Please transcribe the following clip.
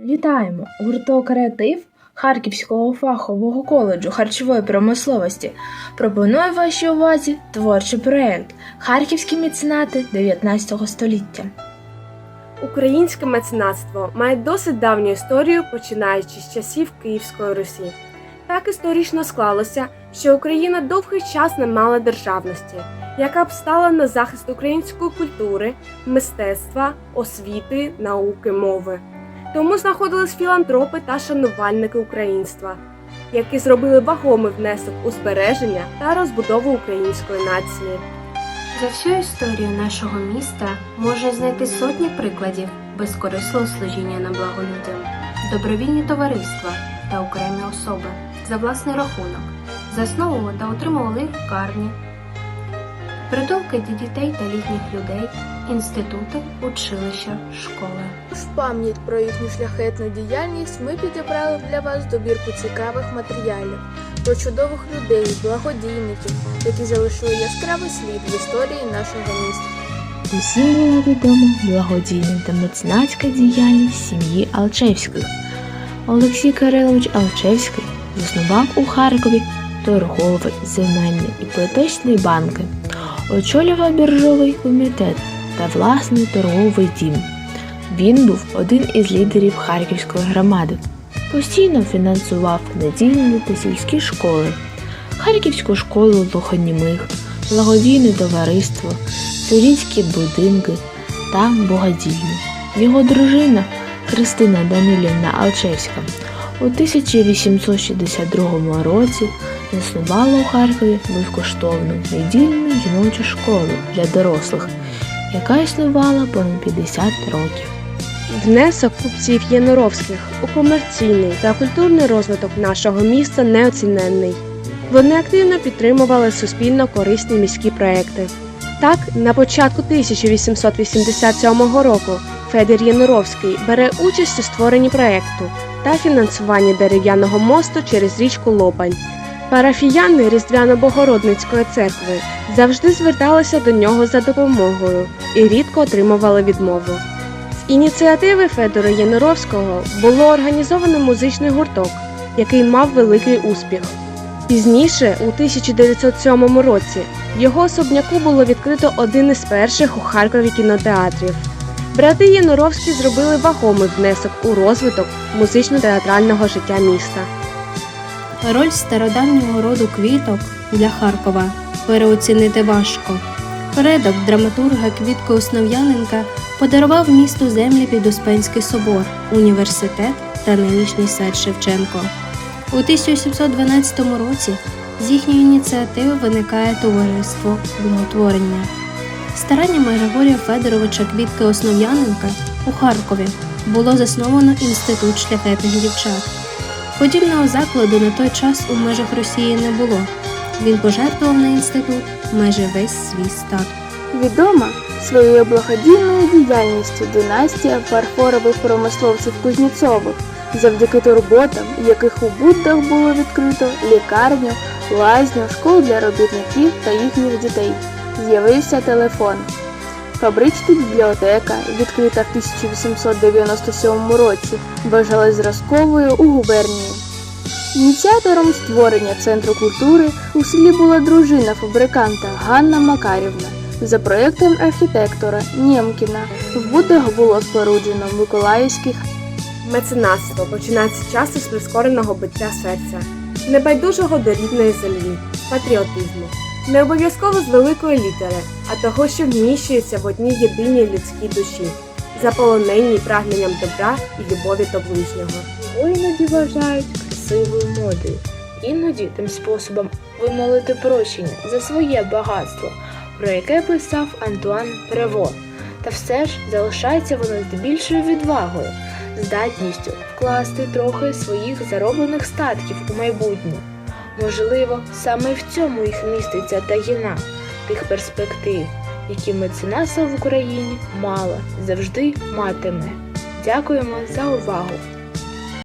Вітаємо! Гурток Креатив Харківського фахового коледжу харчової промисловості пропонує вашій увазі творчий проєкт Харківські меценати 19 століття. Українське меценатство має досить давню історію, починаючи з часів Київської Русі. Так історично склалося, що Україна довгий час не мала державності, яка б стала на захист української культури, мистецтва, освіти, науки, мови. Тому знаходились філантропи та шанувальники українства, які зробили вагомий внесок у збереження та розбудову української нації. За всю історію нашого міста можна знайти сотні прикладів безкорисного служіння на благо людям, добровільні товариства та окремі особи за власний рахунок засновували та утримували лікарні, притулки для дітей та літніх людей, інститути, училища, школи. В пам'ять про їхню шляхетну діяльність ми підібрали для вас добірку цікавих матеріалів про чудових людей, благодійників, які залишили яскравий слід в історії нашого міста. Усім була відома благодійна та меценатська діяльність сім'ї Алчевських. Олексій Кирилович Алчевський заснував у Харкові торговий, земельний і іпотечний банки, очолював біржовий комітет та власний торговий дім. Він був один із лідерів Харківської громади. Постійно фінансував недільні та сільські школи, Харківську школу глухонімих, благодійне товариство, сирійські будинки та богадільню. Його дружина Христина Данилівна Алчевська у 1862 році заснувала у Харкові безкоштовну недільну жіночу школу для дорослих, яка існувала понад 50 років. Внесок купців Єноровських у комерційний та культурний розвиток нашого міста неоціненний. Вони активно підтримували суспільно корисні міські проекти. Так, на початку 1887 року Федір Єноровський бере участь у створенні проекту та фінансуванні дерев'яного мосту через річку Лобань. Парафіяни Різдвяно-Богородницької церкви завжди зверталися до нього за допомогою і рідко отримували відмову. З ініціативи Федора Єноровського було організовано музичний гурток, який мав великий успіх. Пізніше, у 1907 році, його особняку було відкрито один із перших у Харкові кінотеатрів. Брати Єноровські зробили вагомий внесок у розвиток музично-театрального життя міста. Роль стародавнього роду квіток для Харкова переоцінити важко. Предок драматурга Квітко Основ'яненка подарував місту землі під Успенський собор, університет та нинішній сад Шевченко. У 1712 році з їхньої ініціативи виникає товариство благотворення. Стараннями Григорія Федоровича Квітки Основ'яненка у Харкові було засновано інститут шляхетних дівчат. Подібного закладу на той час у межах Росії не було. Він пожертвував на інститут майже весь свій статок. Відома своєю благодійною діяльністю династія фарфорових промисловців Кузнєцових, завдяки турботам, яких у Буддах було відкрито лікарню, лазню, школу для робітників та їхніх дітей. З'явився телефон. Фабрична бібліотека, відкрита в 1897 році, вважалась зразковою у губернії. Ініціатором створення центру культури у селі була дружина фабриканта Ганна Макарівна. За проєктом архітектора Нємкіна в Будах було споруджено Миколаївських Меценатство починається часто з прискореного биття серця, небайдужого до рідної землі, патріотизму, не обов'язково з великої літери, а того, що вміщується в одній єдиній людській душі, заполоненій прагненням добра і любові до ближнього. Його іноді вважають красивою модою. Іноді тим способом вимолити прощення за своє багатство, про яке писав Антуан Прево. Та все ж залишається воно з більшою відвагою, здатністю вкласти трохи своїх зароблених статків у майбутнє. Можливо, саме в цьому їх міститься таїна тих перспектив, які меценаса в Україні мала завжди матиме. Дякуємо за увагу!